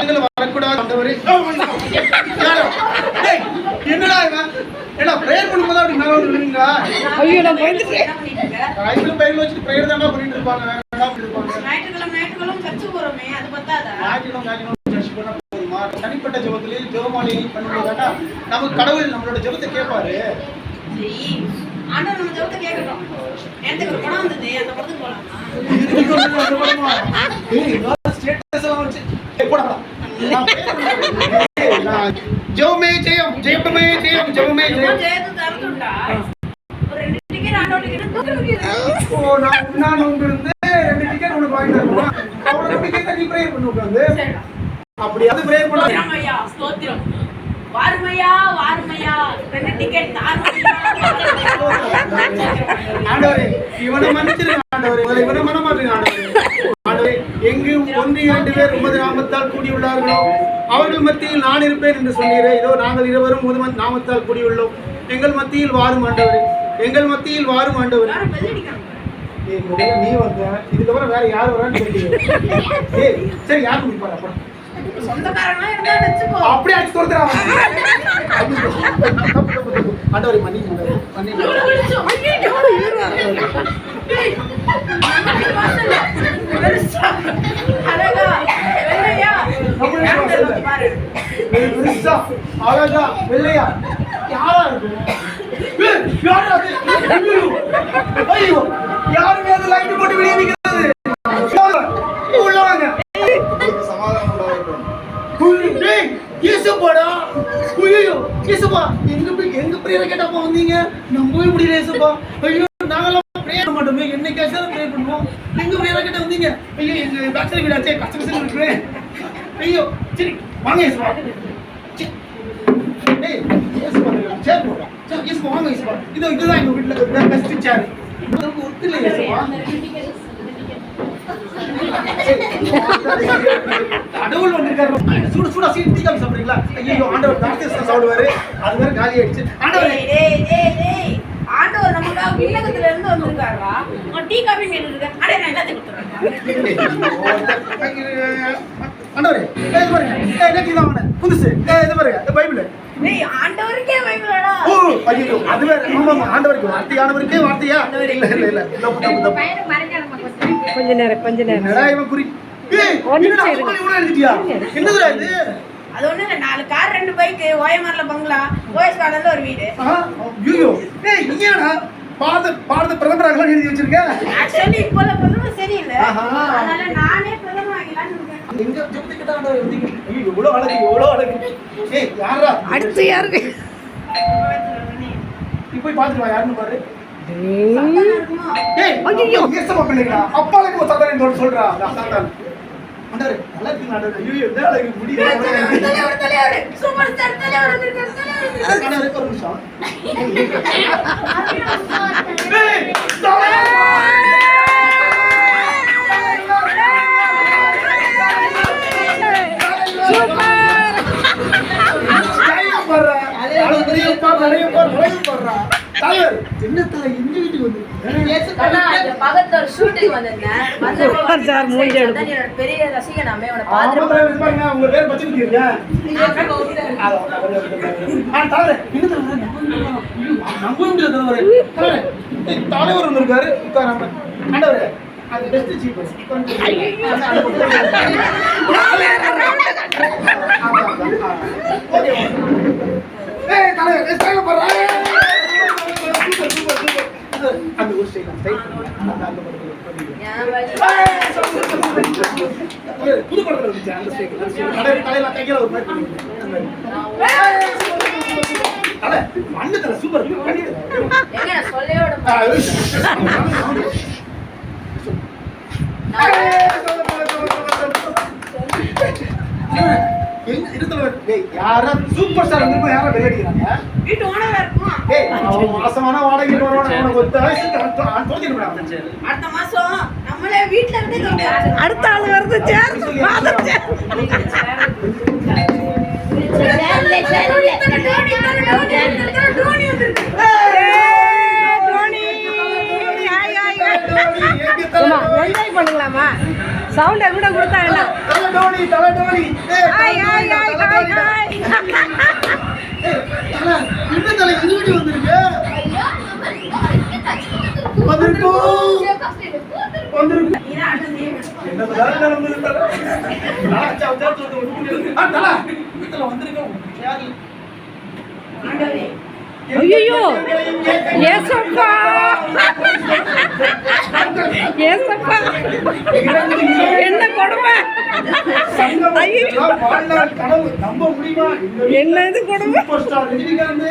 வரக்கூடாது ஆண்டவரே யாரோ? டேய், என்னடா இவன் ஏடா பிரேயர் பண்ணும்போது அப்படி மேல வந்து விழுவீங்களா ஐயோ நான் பயந்துட்டேன் கையில பையில வச்சுட்டு பிரேயர் தானே பண்ணிட்டு இருப்பாங்க வேற என்ன பண்ணிட்டு இருப்பாங்க ஞாயிற்றுக்கிழமை ஞாயிற்றுக்கிழமை சர்ச்சு போறோமே அது பத்தாதா ஞாயிற்றுக்கிழமை ஞாயிற்றுக்கிழமை சர்ச் பண்ணா போதுமா தனிப்பட்ட ஜெபத்திலே ஜெபமாலி பண்ணும்போதாட்டா நமக்கு கடவுள் நம்மளோட ஜெபத்தை கேட்பாரு ஆண்டவர் நம்ம ஜெபத்தை கேட்கட்டும் எனக்கு ஒரு படம் வந்தது அந்த படத்துக்கு போலாமா ஜெபமே ஜெயம் జయమే జయం ஒரு జయం நான் அப்படி வாருமையா வாருமையா ரெண்டு டிக்கெட் ஆண்டவரே இவனை மன்னிச்சிருங்க ஆண்டவரே. இவனை ஆண்டவரே. ஆண்டவரே ஒன்று இரண்டு பேர் ஒன்பது கூடியுள்ளார்களோ. அவர்கள் மத்தியில் நான் இருப்பேன் என்று சொன்னீரே. இதோ நாங்கள் இருவரும் உமது நாமத்தால் கூடியுள்ளோம். எங்கள் மத்தியில் வாரும் ஆண்டவரே. எங்கள் மத்தியில் வாரும் ஆண்டவரே. நீ வந்த இதுக்கப்புறம் வேற யார் வரான்னு சரி யார் குடிப்பாரு அப்புறம் அப்படியே அடிச்சு ஆண்டவரே மன்னிக்கு ஆண்டவரே, மன்னிக்கு அழகா வெள்ளையா யாரா அது? ஐயோ, யாருமே போட்டு வெளியே நிக்கிறது? யாரு? எங்க எங்க வந்தீங்க நம்பவே முடியல இயேசுப்பா. ஐயோ, நாங்கெல்லாம் prayer மாட்டோமே. என்னைக்காச்சும் பிரேயர் பண்ணுவோம். எங்க prayer கிட்ட வந்தீங்க? ஐயோ, எங்க டாக்டர் வீடாச்சே, கஷ்டம் இருக்கிறேன் ஐயோ, சரி, வாங்க. சரி. இயேசுப்பா, chair போடுறா. சரி, வாங்க இயேசுப்பா. இதோ இதுதான் எங்க வீட்டுல இருக்கிற best chair. இதுக்கு ஒத்து இல்லை இயேசுப்பா. கடவுள் வந்திருக்காரு சூடு சூடா சீட் காபி சாப்பிடுறீங்களா ஐயோ ஆண்டவர் டாக்டர்ஸ் தான் சாப்பிடுவாரு அது வேற காலி ஆயிடுச்சு ஆண்டவர். ஆண்டவர் நமக்காக விண்ணகத்துல இருந்து வந்திருக்காரா டீ காபி இருக்க அடே நான் எல்லாத்தையும் கொடுத்துறேன் ஆண்டவரே ஏய், இது பாருங்க. ஏய் நெத்தி தான் வாங்க புதுசு. ஏய் இது பாருங்க இது பைபிள். டேய் ஆண்டவருக்கே பைபிளடா? ஓ ஐயோ அது வேற. ஆமா ஆமா ஆண்டவருக்கு வார்த்தை ஆண்டவருக்கே வார்த்தையா? இல்ல பையனுக்கு கொஞ்ச நேரம் கொஞ்ச நேரம். என்னடா இவன் குறி ஏய் ஒரு என்னடா நிமிஷம் இருங்க. அப்படி இவ்வளவு எழுதிட்டியா? என்னதுடா இது? அது ஒண்ணு இல்ல நாலு கார் ரெண்டு பைக் ஓயமார்ல பங்களா ஓஎஸ் கார்டன்ல ஒரு வீடு. ஐயோ ஏய் நீ ஏடா பாரத பாரத பிரதமராகலாம் எழுதி வச்சிருக்க? ஆக்சுவலி இப்போல பிரதமர் சரியில்லை. அதனால நானே எங்க ஜெபத்தை கேட்டா ஆண்டவர் வந்தீங்க ஐயோ எவ்வளவு அழகு எவ்வளவு அழகு. ஏய் யாரா அடுத்து யாருக்கு? நீ போய் பாத்துட்டு வா யாருன்னு பாரு. சத்தம் ஆண்டவரே ஒரு நிமிஷம் ஏய் என்ன தலை எங்க வீட்டுக்கு வந்து பக்கத்துல ஒரு வந்திருந்தேன். என்னோட பெரிய ஆமா, பார்த்துட்டு பாருங்க, உங்க பேர் பச்சை குத்தி இருக்கா? அதான், ஆ, தலைவரே, என்ன தலைவரே, நம்பவே முடியல தலைவரே. தலைவரே, தலைவர் உட்காராம. ஆண்டவரே, அது. Okay, okay. ஏய், தலைவர், ஏய், style சூப்பர், சூப்பர், சூப்பர். அந்த ஒரு style, style அந்த- அந்த புது படத்துல இருந்துச்சு அந்த ஸ்டேக் தலையில கையில ஒரு மாதிரி தலை, மண்ணு சூப்பர் பண்ணிடு. எங்க நான் இருந்தவர் டேய் யாரா சூப்பர் ஸ்டார் வந்திருக்கோம் யாரா வெளிய அடிக்கிறாங்க வீட்டு ஓனரா இருக்குமா டேய் அவன் மாசமான வாடகை அவனுக்கு தோத்திடுடா அடுத்த மாசம் நம்மளே வீட்ல இருந்து அடுத்த ஆள் வருது சேர் மாதம் சேர் பண்ணுங்களாமா சவுண்டை கூட கொடுத்தா என்ன? தலை டோனி தலை டோனி ஏய், தலை ஹாய் ஹாய் டோனி, ஹாய் தலை ஹாய் டோனி. ஹாய் ஏய், தலை, என்ன தலை இது வீட்டு வந்திருக்கு? வந்திருக்கோம் வந்திருக்கோம் இதான் அடுத்த செய்யணும். என்ன தலை நடந்தது தலை ஆ, சா, சா, சா, சா, ஆ, தலை. வீட்டுல வந்திருக்கோம் யாரு? ஆண்டவரே. ஐயையோ. ஏசப்பா. ஏசப்பா. என்ன கொடுமை? என்னது என்ன இது கொடுமை? ரஜினிகாந்த்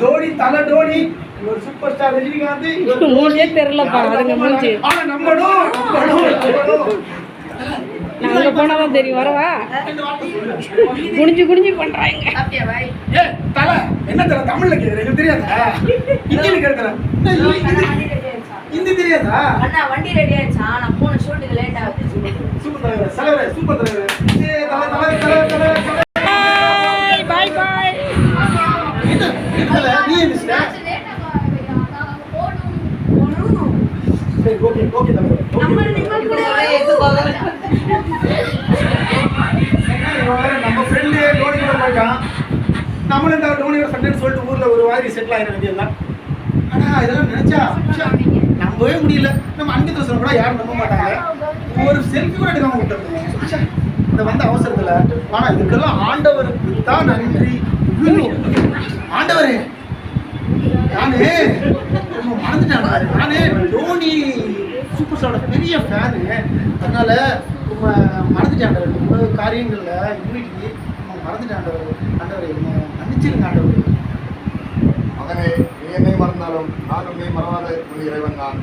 தோனி தலை தோனி ஒரு சூப்பர் ஸ்டார் ரஜினிகாந்த் மூஞ்சே தெரியலப்பா அதுங்க மூஞ்சி. நான் அங்க போனாதான் தெரியும் வரவா? குனிஞ்சு குனிஞ்சு பண்றாங்க. தலை, என்ன தலை தமிழ்ல கேக்குற? தெரியாதா? அண்ணா வண்டி ரெடி ஆயிடுச்சா? நான் போன ஷூட்டுக்கு லேட் ஆகுது. சூப்பர் தலைவர் தலைவர் சூப்பர் தலைவர் பாய் பாய் இது இதுல நீ என்ன சரி ஓகே ஓகே தலைவர் நம்ம நம்ம கூட இவன் நம்ம ஃப்ரெண்டு டோனி கூட போயிட்டான். நம்மளும் இந்த டோனியோட ஃப்ரெண்டுன்னு சொல்லிட்டு ஊர்ல ஒரு மாதிரி செட்டில் ஆகிட வேண்டியதுதான். ஆனா இதெல்லாம் நினைச்சா? ச்சே, நம்பவே முடியல. நம்ம அன்பித்த சொல்ல கூட யாரும் நம்ப மாட்டாங்க. ஒரு செல்ஃபி கூட எடுக்காம விட்டுருக்கோம் இந்த வந்த அவசரத்தில். ஆனால் இதுக்கெல்லாம் ஆண்டவருக்கு தான் நன்றி ஆண்டவரே. நானே நம்ம மறந்துட்டேன் நானே நானு சூப்பர் ஸ்டாரோட பெரிய ஃபேனு அதனால நம்ம மறந்துட்டேன் ரொம்ப காரியங்களில் இன்னைக்கு நம்ம மறந்துட்டேன் ஆண்டவர். ஆண்டவர் என்ன மன்னிச்சிருங்க ஆண்டவர். மகனே என்னை மறந்தாலும் நான் உன்னை மறவாத ஒரு இறைவன் நான்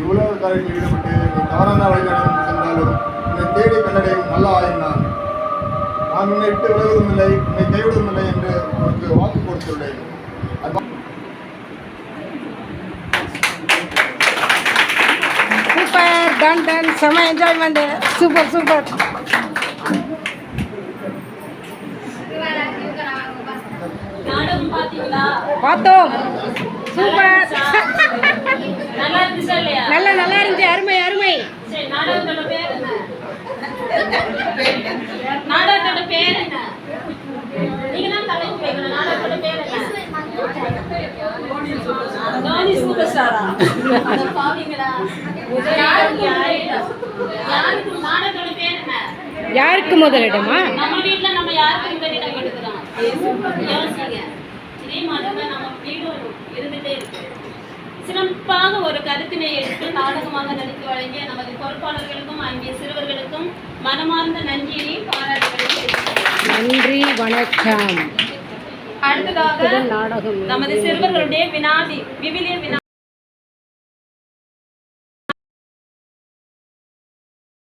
இவ்வளவு காரியத்தில் ஈடுபட்டு நீ தவறான வழிநடந்து சென்றாலும் உன்னை தேடி கண்டடையும் நல்ல ஆயும் நான் நான் உன்னை விட்டு விலகுவதும் இல்லை உன்னை கைவிடுவதும் இல்லை என்று உனக்கு வாக்கு கொடுத்துள்ளேன். சூப்பர் டன் டன் செம என்ஜாய்மெண்ட் சூப்பர் சூப்பர் பார்த்தோம். சூப்பர். நல்லா நல்ல நல்லா இருந்துச்சு. அருமை அருமை. சரி நாடகத்தோட பேர் என்ன? நாடகத்தோட பேர் என்ன? நீங்க தான் தலைப்பு வைக்கணும். நாடகத்தோட பேர் என்ன? தோனி சூப்பர் ஸ்டாரா அத பாவீங்களா? யாருக்கு யாருக்கு நாடகத்தோட பேர் என்ன? யாருக்கு முதலிடமா? நம்ம வீட்ல நம்ம யாருக்கு முதலிடம் கொடுக்குறோம்? யோசிங்க. இதே மாதிரி நம்ம வீடும் இருந்துட்டே இருக்கு. சிறப்பாக ஒரு கருத்தினை எடுத்து நாடகமாக நடித்து வழங்கிய நமது பொறுப்பாளர்களுக்கும் அங்கே சிறுவர்களுக்கும் மனமார்ந்த நன்றியை பாராட்டுகிறேன் நன்றி வணக்கம். அடுத்ததாக நமது சிறுவர்களுடைய வினாடி விவிலிய வினா